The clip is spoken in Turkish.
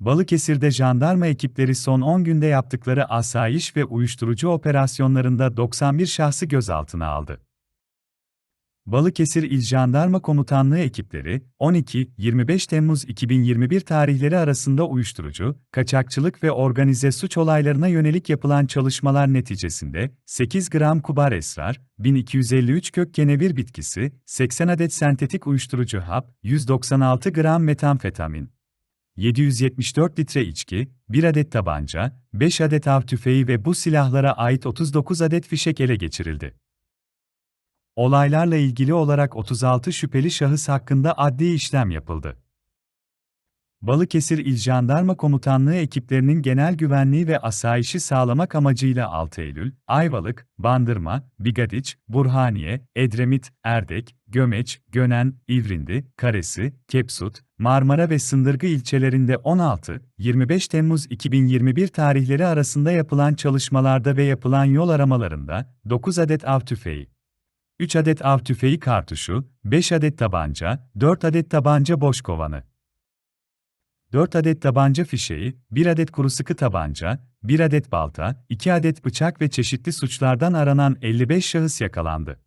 Balıkesir'de jandarma ekipleri son 10 günde yaptıkları asayiş ve uyuşturucu operasyonlarında 91 şahsı gözaltına aldı. Balıkesir İl Jandarma Komutanlığı ekipleri, 12-25 Temmuz 2021 tarihleri arasında uyuşturucu, kaçakçılık ve organize suç olaylarına yönelik yapılan çalışmalar neticesinde 8 gram kubar esrar, 1253 kök kenevir bitkisi, 80 adet sentetik uyuşturucu hap, 196 gram metamfetamin, 774 litre içki, 1 adet tabanca, 5 adet av tüfeği ve bu silahlara ait 39 adet fişek ele geçirildi. Olaylarla ilgili olarak 36 şüpheli şahıs hakkında adli işlem yapıldı. Balıkesir İl Jandarma Komutanlığı ekiplerinin genel güvenliği ve asayişi sağlamak amacıyla 6 Eylül, Ayvalık, Bandırma, Bigadiç, Burhaniye, Edremit, Erdek, Gömeç, Gönen, İvrindi, Karesi, Kepsut, Marmara ve Sındırgı ilçelerinde 16-25 Temmuz 2021 tarihleri arasında yapılan çalışmalarda ve yapılan yol aramalarında 9 adet av tüfeği, 3 adet av tüfeği kartuşu, 5 adet tabanca, 4 adet tabanca boş kovanı, 4 adet tabanca fişeği, 1 adet kuru sıkı tabanca, 1 adet balta, 2 adet bıçak ve çeşitli suçlardan aranan 55 şahıs yakalandı.